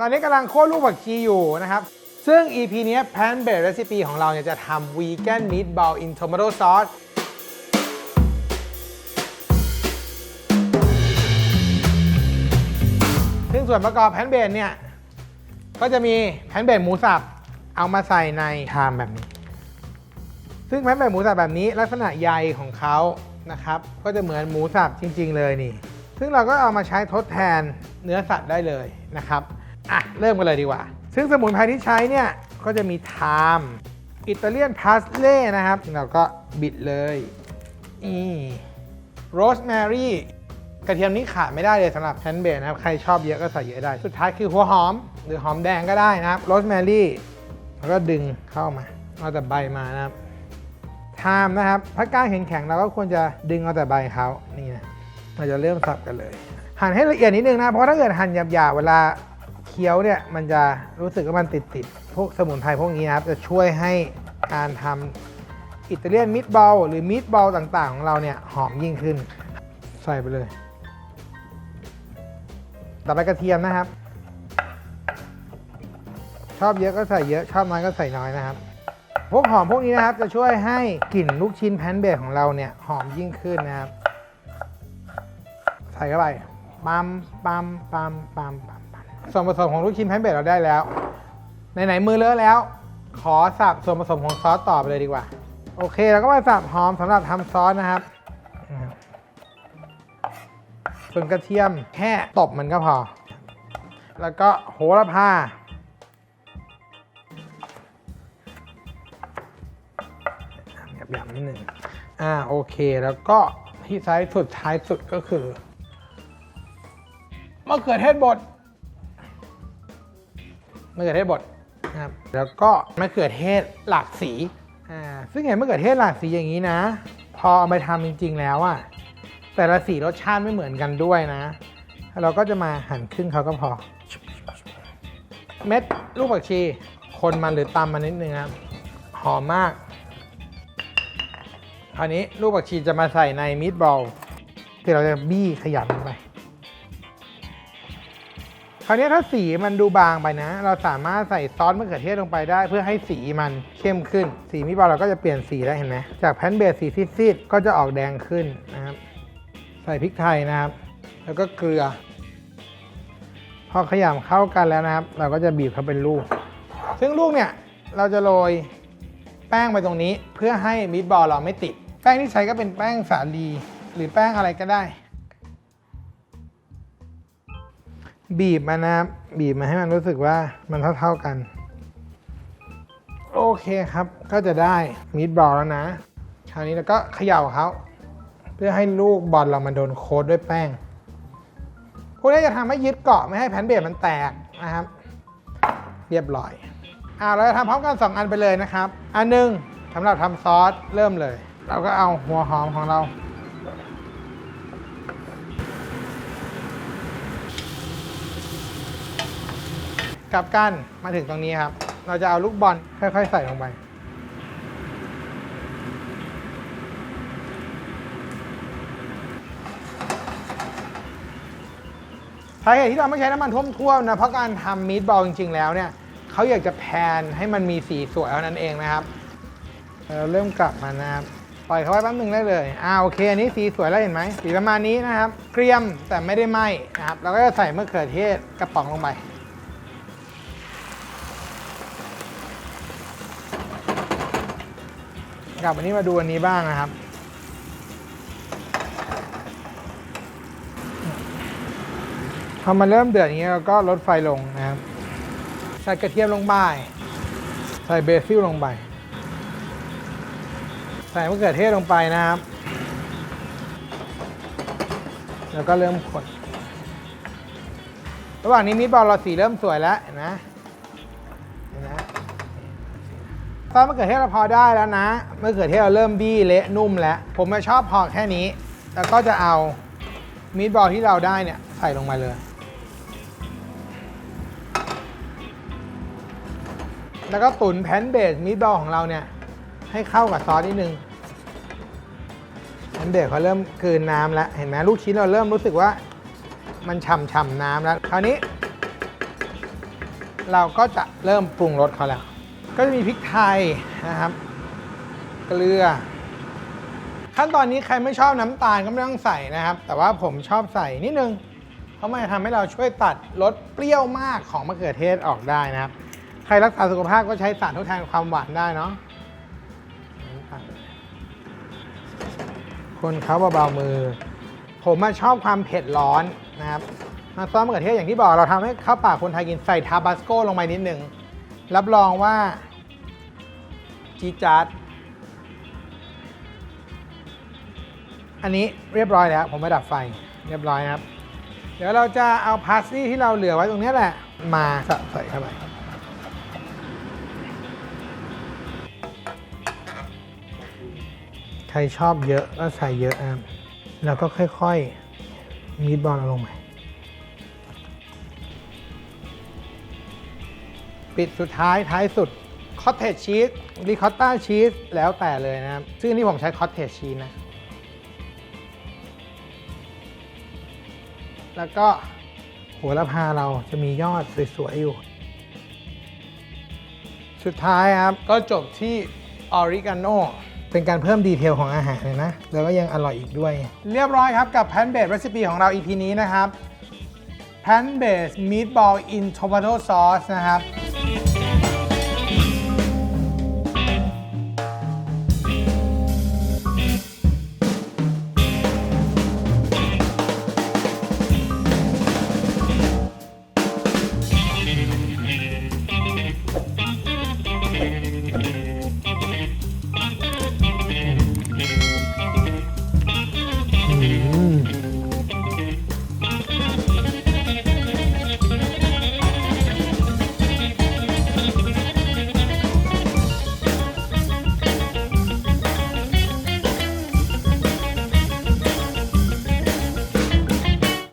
ตอนนี้กำลังโค่นลูกผักชีอยู่นะครับ ซึ่ง EP เนี้ย Pan Based Recipe ของเราเนี่ยจะทำ Vegan Meatball in Tomato Sauce ซึ่งส่วนประกอบแพนเบดเนี่ย ก็จะมีแพนเบดหมูสับ เอามาใส่ในชามแบบนี้ ซึ่งแพนเบดหมูสับแบบนี้ลักษณะใยของเขานะครับ ก็จะเหมือนหมูสับจริง ๆ เลยนี่ ซึ่งเราก็เอามาใช้ทดแทนเนื้อสัตว์ได้เลยนะครับ อะ เริ่มกันเลยดีกว่า ซึ่งสมุนไพรที่ใช้เนี่ย ก็จะมีไทม์อิตาเลียนพาสเล่นะครับ เราก็บิดเลยนี่โรสแมรี่กระเทียมนี้ขาดไม่ได้เลยสำหรับแพนเบดนะครับ ใครชอบเยอะก็ใส่เยอะได้ สุดท้ายคือหัวหอม หรือหอมแดงก็ได้นะครับโรสแมรี่แล้วก็ดึงเข้ามาเอาแต่ใบมานะครับไทม์นะครับ ถ้าก้านแข็งๆเราก็ควรจะดึงเอาแต่ใบเขานี่นะเราจะเริ่มสับกันเลย หั่นให้ละเอียดนิดนึงนะ เพราะถ้าเกิดหั่นหยาบๆเวลา เคี้ยวเนี่ยมันจะรู้สึกว่ามันติดๆพวกสมุนไพรพวกนี้นะครับ จะช่วยให้การทำอิตาเลียนมิตบอลหรือมิตบอลต่างๆ ของเราเนี่ยหอมยิ่งขึ้น ใส่ไปเลย ต่อไปกระเทียมนะครับ ชอบเยอะก็ใส่เยอะชอบน้อยก็ใส่น้อยนะครับพวกหอมพวกนี้นะครับจะช่วยให้กลิ่นลูกชิ้นแพนเบดของเราเนี่ยหอมยิ่งขึ้นนะครับ ใส่เข้าไปปั๊มปั๊มปั๊มปั๊มปั๊ม ส่วนผสมของลูกชิ้นแพนเบดเราได้แล้วไหนๆมือเลอะแล้ว ขอสับส่วนผสมของซอสต่อไปเลยดีกว่า โอเคเราก็มาสับหอมสำหรับทำซอสนะครับส่วนกระเทียมแค่ตบมันก็พอ แล้วก็โหระพาหยาบๆนิดหนึ่งอ่าโอเคแล้วก็ที่ไซส์สุดท้ายสุดก็คือมะเขือเทศบด มะเขือเทศบดนะครับแล้วก็มะเขือเทศหลากสีอ่าซึ่งเห็นมะเขือเทศหลากสีอย่างนี้นะ พอเอาไปทำจริง ๆ แล้วอะแต่ละสีรสชาติไม่เหมือนกันด้วยนะ เราก็จะมาหั่นครึ่งเขาก็พอ เม็ดลูกผักชี คนมันหรือตำมันนิดนึงครับหอมมากคราวนี้ลูกผักชีจะมาใส่ในมีดบอลที่เราจะบี้ขยำลงไป คราวนี้ถ้าสีมันดูบางไปนะ เราสามารถใส่ซอสมะเขือเทศลงไปได้ เพื่อให้สีมันเข้มขึ้น สีมีบอลเราก็จะเปลี่ยนสีได้เห็นไหมจากแพนเบสสีซีดๆก็จะออกแดงขึ้นนะครับใส่พริกไทยนะครับ แล้วก็เกลือ พอขยำเข้ากันแล้วนะครับ เราก็จะบีบเขาเป็นลูก ซึ่งลูกเนี่ยเราจะโรยแป้งไปตรงนี้ เพื่อให้มิตบอลเราไม่ติด แป้งที่ใช้ก็เป็นแป้งสาลีหรือแป้งอะไรก็ได้ บีบมานะครับบีบมาให้มันรู้สึกว่ามันเท่าๆกัน โอเคครับก็จะได้มิตบอลแล้วนะ คราวนี้เราก็เขย่าเขาเพื่อให้ลูกบอลเรามันโดนโค้ดด้วยแป้งพวกนี้จะทำให้ยึดเกาะไม่ให้แผ่นเบสมันแตกนะครับ เรียบร้อยอ่าเราจะทำพร้อมกัน 2 อันไปเลยนะครับ อันหนึ่งสำหรับทำซอสเริ่มเลย เราก็เอาหัวหอมของเรา กลับกันมาถึงตรงนี้ครับ เราจะเอาลูกบอลค่อยๆ ใส่ลงไปสาเหตุที่เราไม่ใช้น้ำมันท่วมๆนะเพราะการทำมีดบอลจริง ๆ แล้วเนี่ยเขาอยากจะแพนให้มันมีสีสวยเท่านั้นเองนะครับเราเริ่มกลับมานะครับปล่อยเขาไว้แป๊บนึงได้เลยอ่าโอเคอันนี้สีสวยแล้วเห็นไหมสีประมาณนี้นะครับ เกรียมแต่ไม่ได้ไหมนะครับเราก็จะใส่มะเขือเทศกระป๋องลงไป กลับวันนี้มาดูอันนี้บ้างนะครับ พอมันเริ่มเดือดอย่างนี้เราก็ลดไฟลงนะครับ ใส่กระเทียมลงไป ใส่เบซิลลงไป ใส่มะเขือเทศลงไปนะครับ แล้วก็เริ่มคน ระหว่างนี้มิบอลเราสีเริ่มสวยแล้วนไหมเห็นไหม ซอสมะเขือเทศเราพอได้แล้วนะมะเขือเทศเราเริ่มบี้เละนุ่มแล้ว ผมม่ชอบพอแค่นี้ แล้วก็จะเอามิตบอลที่เราได้เนี่ยใส่ลงมาเลย แล้วก็ตุ๋นแพนเบสมิตบอลของเราเนี่ย ให้เข้ากับซอสนิดนึงแพนเบสเขาเริ่มกลืนน้ำแล้ว เห็นไหมลูกชิ้นเราเริ่มรู้สึกว่า มันฉ่ำๆน้ำแล้ว คราวนี้ เราก็จะเริ่มปรุงรสเขาแล้ว ก็จะมีพริกไทยนะครับ เกลือ ขั้นตอนนี้ใครไม่ชอบน้ำตาลก็ไม่ต้องใส่นะครับ แต่ว่าผมชอบใส่นิดนึง เพราะมันจะทำให้เราช่วยตัดรสเปรี้ยวมากของมะเขือเทศออกได้นะครับ ใครรักษาสุขภาพก็ใช้สารทดแทนความหวานได้เนาะคนเขาเบาๆมือ ผมมาชอบความเผ็ดร้อนนะครับน้ำซอสมะเขือเทศอย่างที่บอกเราทำให้ข้าวปากคนไทยกินใส่ทาบาสโก้ลงไปนิดนึง รับรองว่าจีจัดอันนี้เรียบร้อยแล้ว ผมไปดับไฟเรียบร้อยครับ เดี๋ยวเราจะเอาพาสซี่ที่เราเหลือไว้ตรงนี้แหละ มาใส่เข้าไปใครชอบเยอะก็ใส่เยอะนะครับแล้วก็ค่อยๆมีดบอลเอาลงไป ปิดสุดท้ายท้ายสุดคอตเทจชีสริคอตต้าชีสแล้วแต่เลยนะครับ ซึ่งนี่ผมใช้คอตเทจชีสนะ แล้วก็หัวละพาเราจะมียอดสวยๆอยู่ สุดท้ายครับ ก็จบที่ออริกาโนเป็นการเพิ่มดีเทลของอาหารเลยนะ แล้วก็ยังอร่อยอีกด้วย เรียบร้อยครับกับแพนเบส r ร c i p e ของเรา EP นี้นะครับแพนเบส meatball in tomato sauce นะครับ